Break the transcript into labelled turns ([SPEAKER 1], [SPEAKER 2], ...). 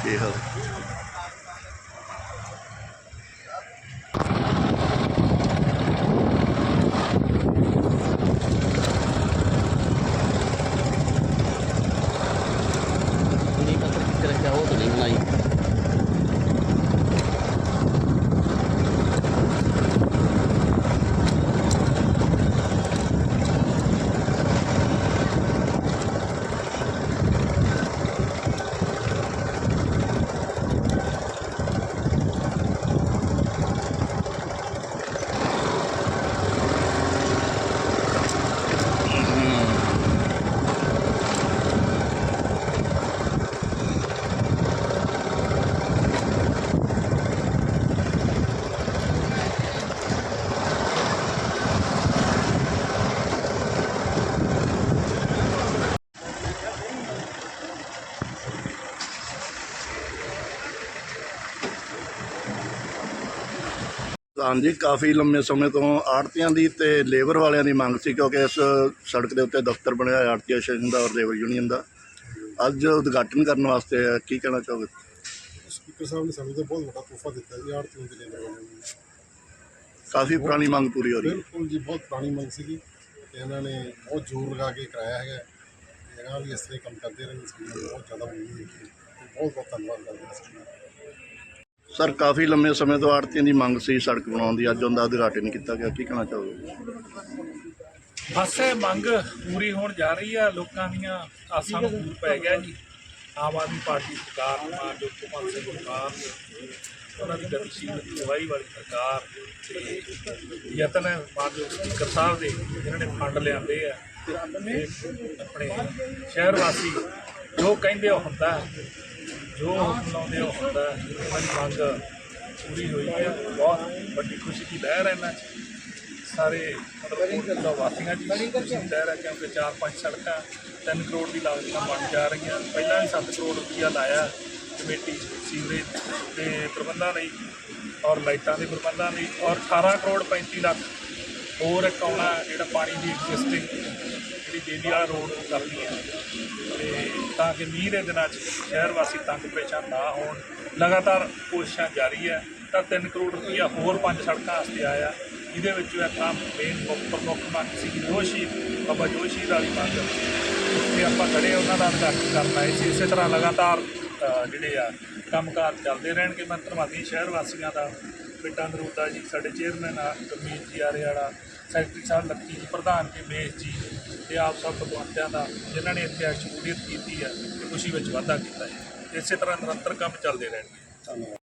[SPEAKER 1] Iho. Hindi pa ito pinagkawa, tuloy na
[SPEAKER 2] ਹਾਂਜੀ ਕਾਫੀ ਲੰਮੇ ਸਮੇਂ ਤੋਂ ਆੜਤੀਆਂ ਦੀ ਤੇ ਲੇਬਰ ਵਾਲਿਆਂ ਦੀ ਮੰਗ ਸੀ ਕਿਉਂਕਿ ਇਸ ਸੜਕ ਦੇ ਉੱਤੇ ਦਫ਼ਤਰ ਬਣਿਆ ਹੋਇਆ ਆੜਤੀ ਐਸੋਸੀਏਸ਼ਨ ਦਾ ਔਰ ਲੇਬਰ ਯੂਨੀਅਨ ਦਾ। ਅੱਜ ਉਦਘਾਟਨ ਕਰਨ ਵਾਸਤੇ ਆਇਆ। ਕੀ ਕਹਿਣਾ ਚਾਹੋਗੇ?
[SPEAKER 3] ਸਪੀਕਰ ਸਾਹਿਬ ਨੇ ਸਾਨੂੰ ਤਾਂ ਬਹੁਤ ਵੱਡਾ ਤੋਹਫਾ ਦਿੱਤਾ ਜੀ ਆੜਤੀਆਂ ਦੇ ਲੈਣ ਵਾਲਿਆਂ ਨੂੰ।
[SPEAKER 2] ਕਾਫੀ ਪੁਰਾਣੀ ਮੰਗ ਪੂਰੀ ਹੋ ਰਹੀ ਹੈ।
[SPEAKER 3] ਬਿਲਕੁਲ ਜੀ ਬਹੁਤ ਪੁਰਾਣੀ ਮੰਗ ਸੀਗੀ ਤੇ ਇਹਨਾਂ ਨੇ ਬਹੁਤ ਜ਼ੋਰ ਲਗਾ ਕੇ ਕਰਾਇਆ ਹੈਗਾ। ਇਹਨਾਂ ਵੀ ਇਸ ਤਰ੍ਹਾਂ ਹੀ ਕੰਮ ਕਰਦੇ ਰਹਿਣ ਇਸ ਬਹੁਤ ਜ਼ਿਆਦਾ ਮੰਗੀ ਹੈ। ਤੇ ਬਹੁਤ ਬਹੁਤ ਧੰਨਵਾਦ ਕਰਦੇ ਹਾਂ ਇਸ
[SPEAKER 2] ਸਰ, ਕਾਫੀ ਲੰਮੇ ਸਮੇਂ ਤੋਂ ਆੜਤੀਆਂ ਦੀ ਮੰਗ ਸੀ ਸੜਕ ਬਣਾਉਣ ਦੀ। ਅੱਜ ਉਹਦਾ ਉਦਘਾਟਨ ਕੀਤਾ ਗਿਆ। ਕੀ ਕਹਿਣਾ ਚਾਹੋਗੇ?
[SPEAKER 4] ਬਸ ਇਹ ਮੰਗ ਪੂਰੀ ਹੋਣ ਜਾ ਰਹੀ ਆ। ਲੋਕਾਂ ਦੀਆਂ ਆਸਾਂ ਨੂੰ ਪੂਰ ਪੈ ਗਿਆ ਜੀ। ਆਮ ਆਦਮੀ ਪਾਰਟੀ ਸਰਕਾਰ ਮਾਨ ਜੋ ਭਗਵੰਤ ਸਿੰਘ ਮਾਨ ਉਹਨਾਂ ਦੀ ਗਤੀਸ਼ੀਲ ਅਗਵਾਈ ਵਾਲੀ ਸਰਕਾਰ ਤੇ ਯਤਨ ਮਾਨਯੋਗ ਸਪੀਕਰ ਸਾਹਿਬ ਦੇ, ਜਿਨ੍ਹਾਂ ਨੇ ਫੰਡ ਲਿਆਂਦੇ ਆ। ਆਪਣੇ ਸ਼ਹਿਰ ਵਾਸੀ ਜੋ ਕਹਿੰਦੇ ਉਹ ਹੁੰਦਾ ਜੋ ਹੁਕਮ ਲਾਉਂਦੇ ਉਹ ਹੁੰਦਾ ਹੈ। ਉਹਨਾਂ ਦੀ ਮੰਗ ਪੂਰੀ ਹੋਈ ਹੈ। ਬਹੁਤ ਵੱਡੀ ਖੁਸ਼ੀ ਦੀ ਲਹਿਰ ਹੈ ਇਹਨਾਂ 'ਚ। ਸਾਰੇ ਮਤਲਬ ਦਾ ਵਾਸੀਆਂ ਦੀ ਖੁਸ਼ੀ ਦੀ ਲਹਿਰ ਹੈ ਕਿਉਂਕਿ ਚਾਰ ਪੰਜ ਸੜਕਾਂ 3 ਕਰੋੜ ਦੀ ਲਾਗਤ ਨਾਲ ਬਣ ਜਾ ਰਹੀਆਂ। ਪਹਿਲਾਂ ਵੀ 7 ਕਰੋੜ ਰੁਪਈਆ ਲਾਇਆ ਕਮੇਟੀ ਸੀਵਰੇਜ ਦੇ ਪ੍ਰਬੰਧਾਂ ਲਈ ਔਰ ਲਾਈਟਾਂ ਦੇ ਪ੍ਰਬੰਧਾਂ ਲਈ। ਔਰ 18 ਕਰੋੜ 35 ਲੱਖ ਹੋਰ ਇੱਕ ਆਉਣਾ ਜਿਹੜਾ ਪਾਣੀ ਦੀ ਐਗਜ਼ਿਸਟਿੰਗ ਜਿਹੜੀ ਡੇਲੀ ਵਾਲਾ ਰੋਡ ਕਰਨੀ ਹੈ। ਤੇ ਤਾਂ ਕਿ ਮੀਂਹ ਦੇ ਦਿਨਾਂ 'ਚ ਸ਼ਹਿਰ ਵਾਸੀ ਤੰਗ ਪਰੇਸ਼ਾਨ ਨਾ ਹੋਣ। ਲਗਾਤਾਰ ਕੋਸ਼ਿਸ਼ਾਂ ਜਾਰੀ ਹੈ। ਤਾਂ 3 ਕਰੋੜ ਰੁਪਈਆ ਹੋਰ ਪੰਜ ਸੜਕਾਂ ਵਾਸਤੇ ਆਇਆ। ਇਹਦੇ ਵਿੱਚ ਆਪਾਂ ਆਮ ਮੇਨ ਪ੍ਰਮੁੱਖ ਮੰਗ ਸੀ ਜੋਸ਼ੀ, ਬਾਬਾ ਜੋਸ਼ੀ ਵਾਲੀ ਮੰਗ ਉੱਥੇ ਆਪਾਂ ਖੜੇ ਉਹਨਾਂ ਦਾ ਉਦਘਾਟਨ ਕਰਨਾ ਹੈ ਇਸੇ ਤਰ੍ਹਾਂ ਲਗਾਤਾਰ ਜਿਹੜੇ ਆ, ਕੰਮਕਾਰ ਚੱਲਦੇ ਰਹਿਣਗੇ। ਮੈਂ ਧੰਨਵਾਦੀ ਸ਼ਹਿਰ ਵਾਸੀਆਂ ਦਾ ਪਿੰਡਾਂ ਨਰੂਦਾ ਜੀ। ਸਾਡੇ ਚੇਅਰਮੈਨ ਆ, ਗੁਰਮੀਤ ਜੀ ਆਰੇ ਵਾਲਾ ਸੈਕਟਰੀ ਸਾਹਿਬ ਲੱਕੀ ਜੀ, ਪ੍ਰਧਾਨ ਜੀ ਮੇਸ਼ ਜੀ ਤੇ ਆਪ ਸਭ ਭਗਵੰਤਿਆਂ ਦਾ, ਜਿਨ੍ਹਾਂ ਨੇ ਇੱਥੇ ਸ਼ਮੂਲੀਅਤ ਕੀਤੀ ਆ, ਤੇ ਖੁਸ਼ੀ ਵਿੱਚ ਵਾਧਾ ਕੀਤਾ ਹੈ ਇਸੇ ਤਰ੍ਹਾਂ ਨਿਰੰਤਰ ਕੰਮ ਚੱਲਦੇ ਰਹਿਣਗੇ। ਧੰਨਵਾਦ।